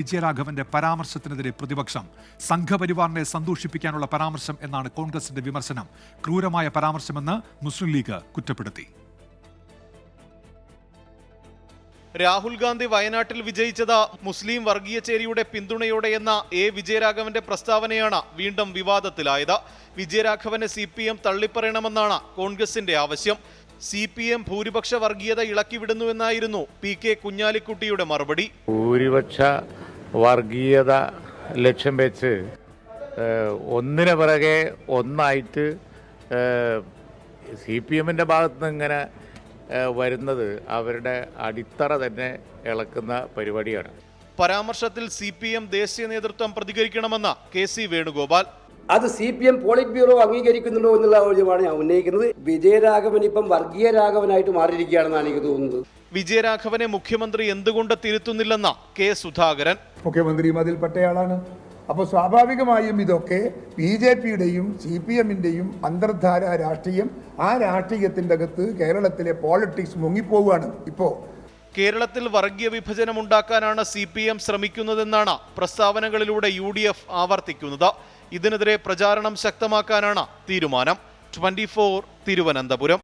വിജയരാഘവന്റെ പരാമർശത്തിനെതിരെ പ്രതിപക്ഷം സംഘപരിവാറിനെ സന്തോഷിപ്പിക്കാനുള്ള പരാമർശം എന്നാണ് കോൺഗ്രസിന്റെ വിമർശനം. ക്രൂരമായ പരാമർശമെന്ന് മുസ്ലിം ലീഗ് കുറ്റപ്പെടുത്തി. രാഹുൽ ഗാന്ധി വയനാട്ടിൽ വിജയിച്ചത് മുസ്ലിം വർഗീയ ചേരിയുടെ പിന്തുണയോടെയെന്ന എ വിജയരാഘവന്റെ പ്രസ്താവനയാണ് വീണ്ടും വിവാദത്തിലായത്. വിജയരാഘവനെ സി പി എം തള്ളിപ്പറയണമെന്നാണ് കോൺഗ്രസിന്റെ ആവശ്യം. സി പി എം ഭൂരിപക്ഷ വർഗീയത ഇളക്കിവിടുന്നുവെന്നായിരുന്നു പി കെ കുഞ്ഞാലിക്കുട്ടിയുടെ മറുപടി. ഭൂരിപക്ഷ വർഗീയത ലക്ഷ്യം വെച്ച് ഒന്നിനു പിറകെ ഒന്നായിട്ട് സി പി എമ്മിന്റെ ഭാഗത്ത് നിന്ന് ഇങ്ങനെ വരുന്നത് അവരുടെ അടിത്തറ തന്നെ ഇളക്കുന്ന പരിപാടിയാണ്. പരാമർശത്തിൽ സി പി എം ദേശീയ നേതൃത്വം പ്രതികരിക്കണമെന്ന കെ സി വേണുഗോപാൽ. അത് C P M politburo അംഗീകരിക്കുന്നുണ്ടോ എന്നുള്ള ചോദ്യമാണ് ഞാൻ ഉന്നയിക്കുന്നത്. വിജയരാഘവൻ ഇപ്പം വർഗീയ രാഘവനായിട്ട് മാറിയിരിക്കുകയാണെന്നാണ് എനിക്ക് തോന്നുന്നത്. വിജയരാഘവനെ മുഖ്യമന്ത്രി എന്തുകൊണ്ട് തിരുത്തുന്നില്ലെന്ന കെ സുധാകരൻ. മുഖ്യമന്ത്രിയും അതിൽപ്പെട്ടയാളാണ് അപ്പോൾ സ്വാഭാവികമായും ഇതൊക്കെ ബി ജെ പിയുടെയും സി പി എമ്മിന്റെയും അന്തർധാര രാഷ്ട്രീയം ആ രാഷ്ട്രീയത്തിന്റെ അകത്ത് കേരളത്തിലെ പോളിറ്റിക്സ് മുങ്ങിപ്പോവുകയാണ് ഇപ്പോൾ കേരളത്തിൽ വർഗീയ വിഭജനം ഉണ്ടാക്കാനാണ് സി പി എം ശ്രമിക്കുന്നതെന്നാണ് പ്രസ്താവനകളിലൂടെ യു ഡി എഫ് ആവർത്തിക്കുന്നത്. ഇതിനെതിരെ പ്രചാരണം ശക്തമാക്കാനാണ് തീരുമാനം. ട്വന്റി തിരുവനന്തപുരം.